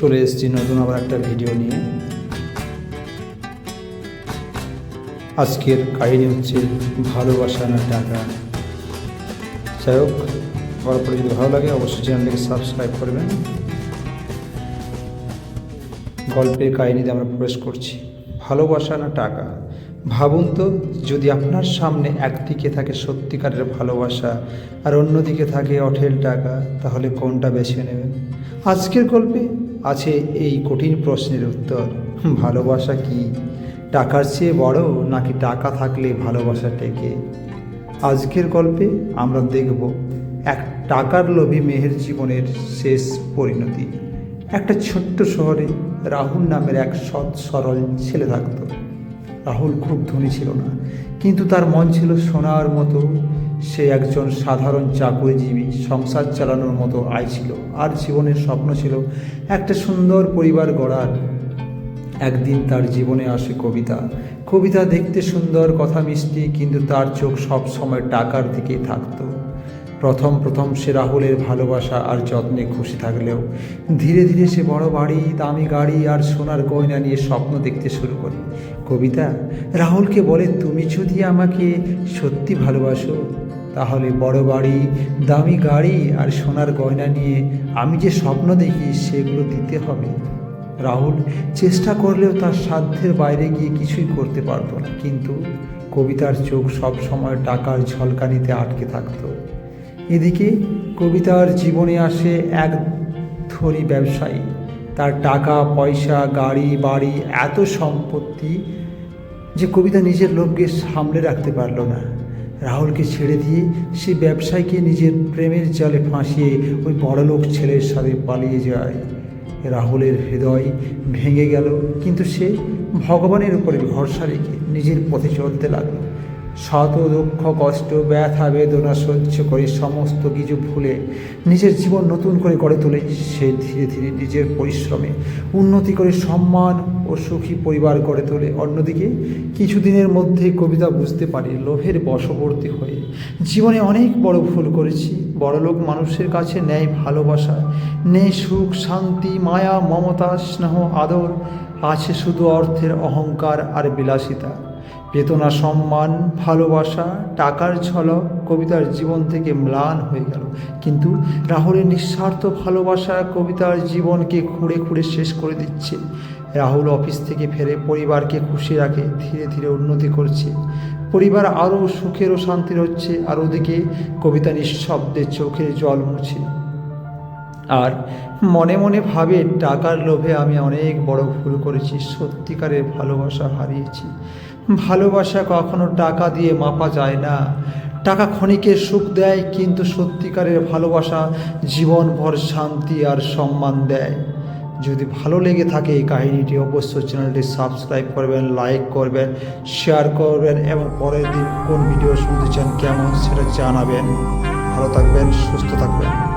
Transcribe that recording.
চলে এসেছি নতুন আবার একটা ভিডিও নিয়ে। আজকের কাহিনী হচ্ছে ভালোবাসা না টাকা। যাই হোক গল্পটা যদি ভালো লাগে, অবশ্যই চ্যানেলটিকে সাবস্ক্রাইব করবেন। গল্পের কাহিনীতে আমরা প্রবেশ করছি। ভালোবাসা না টাকা? ভাবুন তো, যদি আপনার সামনে একদিকে থাকে সত্যিকারের ভালোবাসা আর অন্যদিকে থাকে অঠেল টাকা, তাহলে কোনটা বেছে নেবেন? আজকের গল্পে আছে এই কঠিন প্রশ্নের উত্তর। ভালোবাসা কি? টাকার চেয়ে বড় নাকি টাকা থাকলে ভালোবাসা টেকে? আজকের গল্পে আমরা দেখব এক টাকার লোভী মেহের জীবনের শেষ পরিণতি। একটা ছোট্ট শহরে রাহুল নামের এক সৎ, সরল ছেলে থাকত। রাহুল খুব ধনী ছিল না, কিন্তু তার মন ছিল সোনার মতো। সে একজন সাধারণ চাকরিজীবী, সংসার চালানোর মতো আয় ছিল। আর জীবনের স্বপ্ন ছিল একটা সুন্দর পরিবার গড়ার। একদিন তার জীবনে আসে কবিতা। কবিতা দেখতে সুন্দর, কথা মিষ্টি, কিন্তু তার চোখ সব সময় টাকার দিকেই থাকতো। প্রথম প্রথম সে রাহুলের ভালোবাসা আর যত্নে খুশি থাকলেও। ধীরে ধীরে সে বড় বাড়ি, দামি গাড়ি আর সোনার গয়না নিয়ে স্বপ্ন দেখতে শুরু করে। কবিতা, রাহুলকে বলে তুমি যদি আমাকে সত্যি ভালোবাসো তাহলে বড় বাড়ি, দামি গাড়ি আর সোনার গয়না নিয়ে আমি যে স্বপ্ন দেখি সেগুলো দিতে হবে। রাহুল, চেষ্টা করলেও তার সাধ্যের বাইরে গিয়ে কিছুই করতে পারতো না। কিন্তু কবিতার চোখ সব সময় টাকার ঝলকানিতে আটকে থাকতো। এদিকে কবিতার জীবনে আসে এক ধনী ব্যবসায়ী। তার টাকা, পয়সা, গাড়ি, বাড়ি, এত সম্পত্তি যে কবিতা নিজের লোককে সামলে রাখতে পারল না। রাহুলকে ছেড়ে দিয়ে সে ব্যবসায়ীকে নিজের প্রেমের জালে ফাঁসিয়ে ওই বড়লোক ছেলের সাথে পালিয়ে যায়। রাহুলের হৃদয় ভেঙে গেল, কিন্তু সে ভগবানের উপরে ভরসা রেখে নিজের পথে চলতে লাগল। শত দুঃখ, কষ্ট, ব্যথা, বেদনা সহ্য করে সমস্ত কিছু ভুলে নিজের জীবন নতুন করে গড়ে তোলে সে ধীরে ধীরে নিজের পরিশ্রমে উন্নতি করে সম্মান ও সুখী পরিবার গড়ে তোলে। অন্যদিকে কিছুদিনের মধ্যে কবিতা বুঝতে পারে লোভের বশবর্তী হয়ে। জীবনে অনেক বড় ভুল করেছি। বড়লোক মানুষের কাছে নেয় ভালোবাসা। নেই সুখ, শান্তি, মায়া, মমতা, স্নেহ, আদর। আছে শুধু অর্থের অহংকার আর বিলাসিতা। বেতনা সম্মান, ভালোবাসা, টাকার ঝলক কবিতার জীবন থেকে ম্লান হয়ে গেল। কিন্তু রাহুলের নিঃস্বার্থ ভালোবাসা কবিতার জীবনকে খুঁড়ে খুঁড়ে শেষ করে দিচ্ছে। রাহুল অফিস থেকে ফেরে পরিবারকে খুশি রাখে, ধীরে ধীরে উন্নতি করছে। পরিবার আরও সুখের ও শান্তির হচ্ছে, আর ওদিকে কবিতা নিঃশব্দে চোখের জল মুছে। আর মনে মনে ভাবে, টাকার লোভে আমি অনেক বড় ভুল করেছি, সত্যিকারের ভালোবাসা হারিয়েছি। ভালোবাসা কখনো টাকা দিয়ে মাপা যায় না। টাকা ক্ষণিকের সুখ দেয়, কিন্তু সত্যিকারের ভালোবাসা জীবনভর শান্তি আর সম্মান দেয়। যদি ভালো লেগে থাকে এই কাহিনীটি, অবশ্যই চ্যানেলটি সাবস্ক্রাইব করবেন, লাইক করবেন, শেয়ার করবেন এবং পরের দিন কোন ভিডিও শুনতে চান, কেমন সেটা জানাবেন। ভালো থাকবেন, সুস্থ থাকবেন।